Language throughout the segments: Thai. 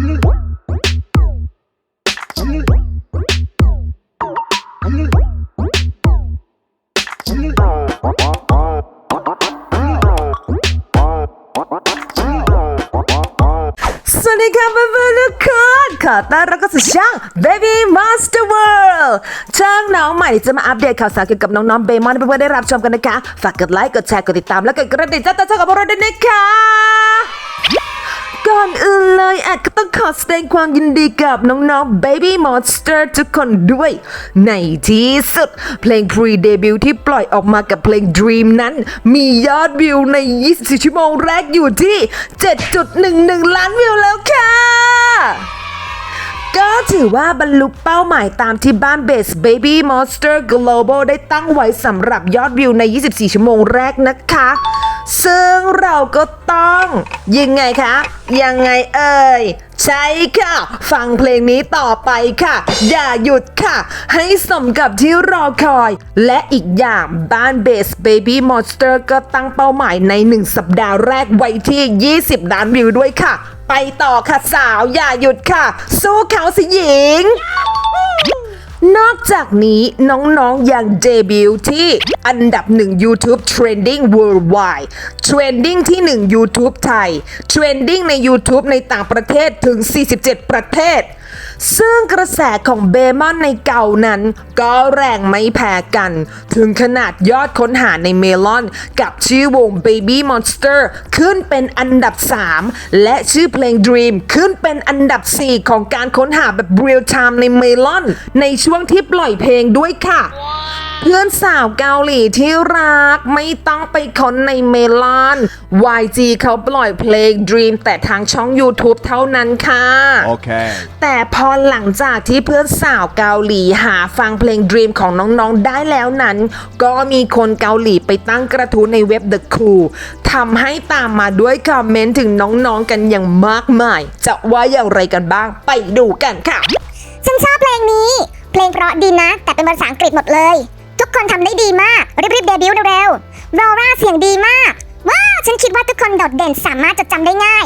สวัสดีค่ะเพื่อนๆทุกคนขอต้อนรับเข้าสู่ช่อง Baby Monster World ช่องน้องใหม่ที่จะมาอัปเดตข่าวสารเกี่ยวกับน้องๆเบมอนให้เพื่อนๆได้รับชมกันนะคะ ฝากกดไลค์กดแชร์กดติดตามและกดกระดิ่งแจ้งเตือนกับพวกเราด้วยนะคะก่อนอื่นเล อะก็ต้องขอแสดงความยินดีกับน้องๆ Baby Monster ทุกคนด้วย ในที่สุด เพลง Pre Debut ที่ปล่อยออกมากับเพลง Dream นั้น มียอดวิวใน 24 ชั่วโมงแรกอยู่ที่ 7.11 ล้านวิวแล้วค่ะ ก็ถือว่าบรรลุเป้าหมายตามที่บ้านเบส Baby Monster Global ได้ตั้งไว้สำหรับยอดวิวใน 24 ชั่วโมงแรกนะคะ ซึ่งเราก็ต้อง ยังไงคะ ยังไงเอ่ย ใช่ค่ะ ฟังเพลงนี้ต่อไปค่ะ อย่าหยุดค่ะ ให้สมกับที่รอคอย และอีกอย่างบ้านเบส Baby Monster ก็ตั้งเป้าหมายใน 1 สัปดาห์แรกไว้ที่ 20 ล้านวิวด้วยค่ะ ไปต่อค่ะสาวอย่าหยุดค่ะ สู้เขาสิหญิง จากนี้น้องๆยังเดบิวต์ที่อันดับ 1 YouTube Trending Worldwide Trending ที่ 1 YouTube ไทย Trending ใน YouTube ในต่างประเทศถึง 47 ประเทศ ซึ่งกระแสของเบมอนในเก่านั้น ก็แรงไม่แพ้กัน ถึงขนาดยอดค้นหาในเมลอน กับชื่อวง Baby Monster ขึ้นเป็นอันดับ 3 และชื่อเพลง Dream ขึ้นเป็นอันดับ 4 ของการค้นหาแบบ Real Time ในเมลอน ในช่วงที่ปล่อยเพลงด้วยค่ะ เพื่อนสาวเกาหลีที่รักไม่ต้องไปค้นในเมลอน YG เขาปล่อยเพลง Dream แต่ทางช่อง YouTube เท่านั้นค่ะ Okay. แต่พอหลังจากที่เพื่อนสาวเกาหลีหาฟังเพลง Dream ของน้องๆได้แล้วนั้น ก็มีคนเกาหลีไปตั้งกระทู้ในเว็บ The Cool ทำให้ตามมาด้วยคอมเมนต์ถึงน้องๆกันอย่างมากมาย จะว่าอย่างไรกันบ้างไปดูกันค่ะ ฉันชอบเพลงนี้ เพลงเพราะดีนะ แต่เป็นภาษาอังกฤษหมดเลย ทุกคนทำได้ดีมาก รีบๆเดบิวต์เร็วๆรอร่าเสียงดีมาก ว้าว ฉันคิดว่าทุกคนโดดเด่นสามารถจดจำได้ง่าย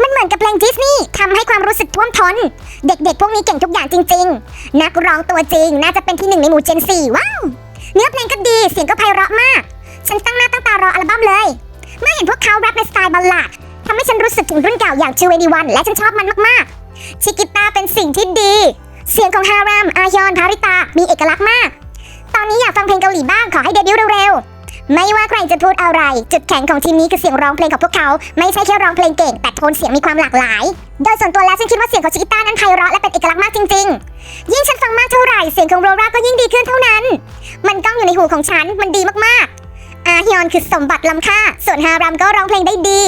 มันเหมือนกับเพลงดิสนีย์ทำให้ความรู้สึกท่วมท้น เด็กๆ พวกนี้เก่งทุกอย่างจริง ๆ นักร้องตัวจริงน่าจะเป็นที่หนึ่งในหมู่เจนสี่ว้าว เนื้อเพลงก็ดี เสียงก็ไพเราะมาก ฉันตั้งหน้าตั้งตารออัลบั้มเลย เมื่อเห็นพวกเขาแรปในสไตล์บัลลาดทำให้ฉันรู้สึกถึงรุ่นเก่าอย่างชูเวดีวันและฉันชอบมันมากๆ ชิกิต้าเป็นสิ่งที่ดี เสียงของฮาราม อายอน พาริตา มีเอกลักษณ์มาก ตอนนี้อยากฟังเพลงเกาหลีบ้างขอให้เดบิวต์เร็วๆ ไม่ว่าใครจะพูดอะไร จุดแข็งของทีมนี้คือเสียงร้องเพลงของพวกเขา ไม่ใช่แค่ร้องเพลงเก่ง แต่โทนเสียงมีความหลากหลาย โดยส่วนตัวแล้วฉันคิดว่าเสียงของชิกิต้านั้นไพเราะและเป็นเอกลักษณ์มากจริง ๆ ยิ่งฉันฟังมากเท่าไหร่เสียงของโรราก็ยิ่งดีขึ้นเท่านั้น มันก้องอยู่ในหูของฉันมันดีมากๆ อาฮยอนคือสมบัติล้ำค่า ส่วนฮารามก็ร้องเพลงได้ดี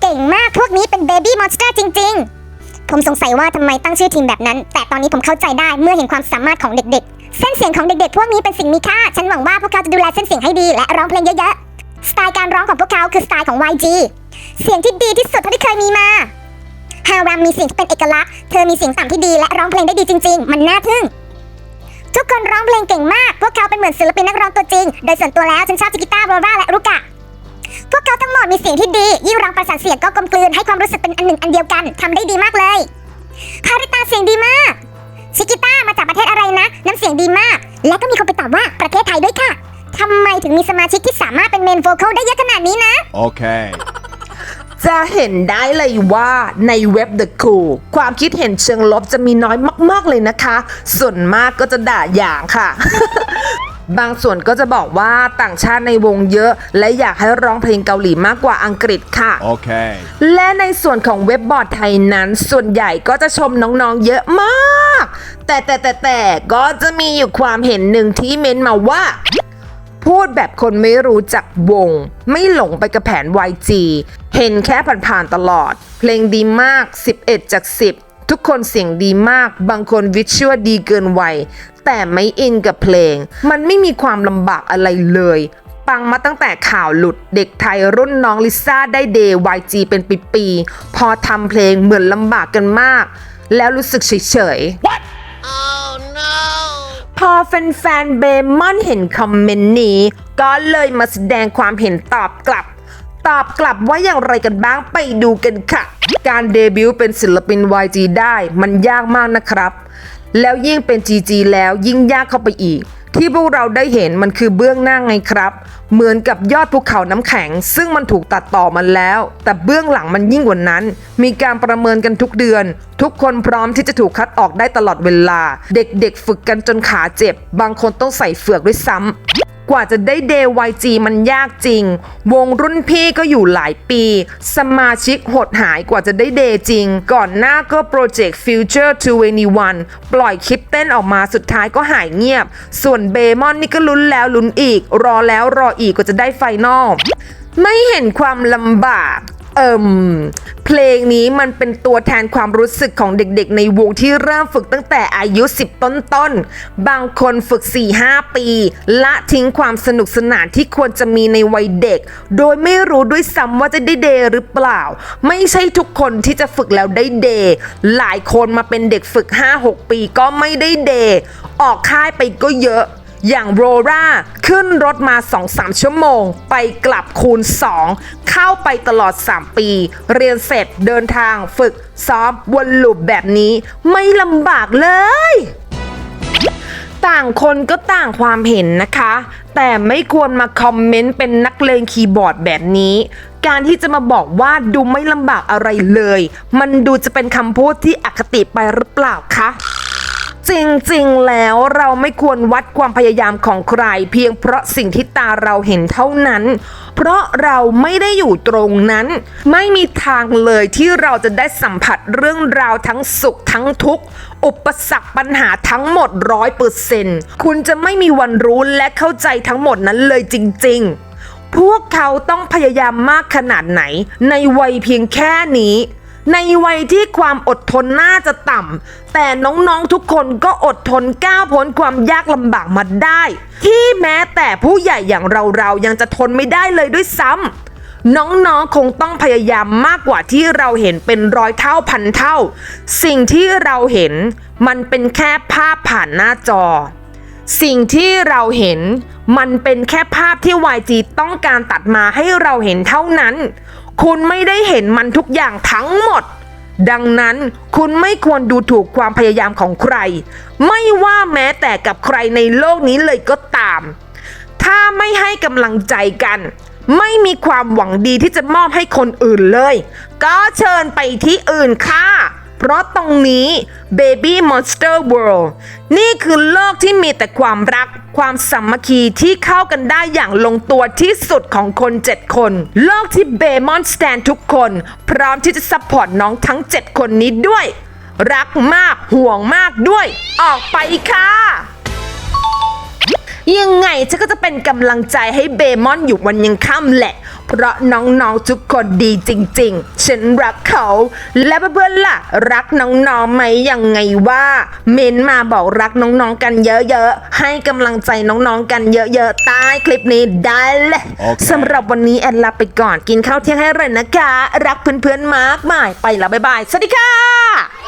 เก่งมากพวกนี้เป็นเบบี้มอนสเตอร์จริง ๆ ผมสงสัยว่าทำไมตั้งชื่อทีมแบบนั้น แต่ตอนนี้ผมเข้าใจได้เมื่อเห็นความสามารถของเด็กๆ เส้นเสียงของเด็กๆ พวกนี้เป็นสิ่งมีค่า ฉันหวังว่าพวกเขาจะดูแลเส้นเสียงให้ดีและร้องเพลงเยอะๆ สไตล์การร้องของพวกเขาคือสไตล์ของ YG เสียงที่ดีที่สุดเท่าที่เคยมีมา ฮารามมีเสียงที่เป็นเอกลักษณ์ เธอมีเสียงต่ำที่ดีและร้องเพลงได้ดีจริง ๆ มันน่าทึ่ง ทุกคนร้องเพลงเก่งมาก พวกเขาเป็นเหมือนศิลปินนักร้องตัวจริง โดยส่วนตัวแล้วฉันชอบจิกิต้าโรราและรุกะ พวกเขาทั้งหมดมีเสียงที่ดี ยิ่งร้องประสานเสียงก็กลมกลืนให้ความรู้สึกเป็นอันหนึ่งอันเดียวกันทำได้ดีมากเลยคาริตาเสียงดีมาก ชิกิต้ามาจากประเทศอะไรนะ น้ำเสียงดีมาก และก็มีคนไปตอบว่าประเทศไทยด้วยค่ะทำไมถึงมีสมาชิกที่สามารถเป็นเมนโวคอลได้เยอะขนาดนี้นะ Okay. จะเห็นได้เลยว่าในเว็บ The Cool ความคิดเห็นเชิงลบจะมีน้อยมาก ๆ เลยนะคะ ส่วนมากก็จะด่าอย่างค่ะ บางส่วนก็จะบอกว่าต่างชาติในวงเยอะ และอยากให้ร้องเพลงเกาหลีมากกว่าอังกฤษค่ะ Okay. และในส่วนของเว็บบอร์ดไทยนั้น ส่วนใหญ่ก็จะชมน้องๆเยอะมาก แต่แต่แต่แต่ก็จะมีอยู่ความเห็นหนึ่งที่เม้นมาว่า พูดแบบคนไม่รู้จักวง ไม่หลงไปกับแผน YG เห็นแค่ผ่านๆตลอด เพลงดีมาก 11 จาก 10 ทุกคนเสียงดีมาก บางคนวิชวลดีเกินวัย แต่ไม่อินกับเพลง มันไม่มีความลำบากอะไรเลย ปังมาตั้งแต่ข่าวหลุด เด็กไทยรุ่นน้องลิซ่าได้เดย์ YG เป็นปีๆ พอทำเพลงเหมือนลำบากกันมาก แล้วรู้สึกเฉยๆพอแฟนๆเบมอนเห็นคอมเมนต์นี้ ก็เลยมาแสดงความเห็นตอบกลับ ตอบกลับว่าอย่างไรกันบ้างไปดูกันค่ะ การเดบิวต์เป็นศิลปิน YG ได้มันยากมากนะครับ แล้วยิ่งเป็น GG แล้วยิ่งยากเข้าไปอีก ที่พวกเราได้เห็นมันคือเบื้องหน้าไงครับ เหมือนกับยอดภูเขาน้ำแข็ง ซึ่งมันถูกตัดต่อมาแล้ว แต่เบื้องหลังมันยิ่งกว่านั้น มีการประเมินกันทุกเดือน ทุกคนพร้อมที่จะถูกคัดออกได้ตลอดเวลา เด็กๆ ฝึกกันจนขาเจ็บ บางคนต้องใส่เฟือกด้วยซ้ำ กว่าจะได้เดย์ YG มันยากจริง วงรุ่นพี่ก็อยู่หลายปี สมาชิกหดหายกว่าจะได้เดย์จริง ก่อนหน้าก็โปรเจกต์ Future 21 ปล่อยคลิปเต้นออกมาสุดท้ายก็หายเงียบ ส่วนเบมอนนี่ก็ลุ้นแล้วลุ้นอีก รอแล้วรออีกกว่าจะได้ไฟนอลไม่เห็นความลำบาก เอิมเพลงนี้มันเป็นตัวแทนความรู้สึกของเด็กๆ ในวงที่เริ่มฝึกตั้งแต่อายุ 10 ต้นๆ บางคนฝึก 4-5 ปี ละทิ้งความสนุกสนานที่ควรจะมีในวัยเด็ก โดยไม่รู้ด้วยซ้ำว่าจะได้เดหรือเปล่า ไม่ใช่ทุกคนที่จะฝึกแล้วได้เด หลายคนมาเป็นเด็กฝึก 5-6 ปีก็ไม่ได้เด ออกค่ายไปก็เยอะ อย่างโรราขึ้นรถมา 2-3 ชั่วโมง ไปกลับคูณ 2 เข้าไปตลอด 3 ปี เรียนเสร็จเดินทางฝึกซ้อมวนลูปแบบนี้ ไม่ลำบากเลย ต่างคนก็ต่างความเห็นนะคะ แต่ไม่ควรมาคอมเมนต์เป็นนักเลงคีย์บอร์ดแบบนี้การที่จะมาบอกว่าดูไม่ลำบากอะไรเลย มันดูจะเป็นคำพูดที่อคติไปหรือเปล่าคะ จริงๆ แล้วเราไม่ควรวัดความพยายามของใคร เพียงเพราะสิ่งที่ตาเราเห็นเท่านั้น เพราะเราไม่ได้อยู่ตรงนั้น ไม่มีทางเลยที่เราจะได้สัมผัสเรื่องราวทั้งสุขทั้งทุกข์อุปสรรคปัญหาทั้งหมดร้อยเปอร์เซนต์คุณจะไม่มีวันรู้และเข้าใจทั้งหมดนั้นเลยจริง ๆ พวกเขาต้องพยายามมากขนาดไหน ในวัยเพียงแค่นี้ ในวัยที่ความอดทนน่าจะต่ำ แต่น้องๆทุกคนก็อดทนก้าวพ้นความยากลำบากมาได้ ที่แม้แต่ผู้ใหญ่อย่างเราๆยังจะทนไม่ได้เลยด้วยซ้ำน้องๆคงต้องพยายามมากกว่าที่เราเห็นเป็นร้อยเท่าพันเท่า สิ่งที่เราเห็นมันเป็นแค่ภาพผ่านหน้าจอ สิ่งที่เราเห็นมันเป็นแค่ภาพที่ YG ต้องการตัดมาให้เราเห็นเท่านั้น คุณไม่ได้เห็นมันทุกอย่างทั้งหมด ดังนั้นคุณไม่ควรดูถูกความพยายามของใคร ไม่ว่าแม้แต่กับใครในโลกนี้เลยก็ตาม ถ้าไม่ให้กำลังใจกัน ไม่มีความหวังดีที่จะมอบให้คนอื่นเลย ก็เชิญไปที่อื่นค่ะ เพราะตรงนี้ Baby Monster World นี่คือโลกที่มีแต่ความรัก ความสามัคคีที่เข้ากันได้อย่างลงตัวที่สุดของคน 7 คน โลกที่เบมอนสแตนทุกคน พร้อมที่จะซัพพอร์ตน้องทั้ง 7 คนนี้ด้วย รักมากห่วงมากด้วย ออกไปค่ะยังไงฉันก็จะเป็นกำลังใจให้เบมอนอยู่วันยังค่ำแหละ เพราะน้องๆทุกคนดีจริง ๆ ฉันรักเขา และเพื่อนๆล่ะ รักน้องๆไหมยังไงว่า เมนมาบอกรักน้องๆกันเยอะๆ ให้กำลังใจน้องๆกันเยอะๆใต้คลิปนี้ได้เลยโอเคสำหรับวันนี้แอนลาไปก่อนกินข้าวเที่ยงให้เลยนะคะ รักเพื่อนๆมากมายไปแล้วบ๊ายบายสวัสดีค่ะ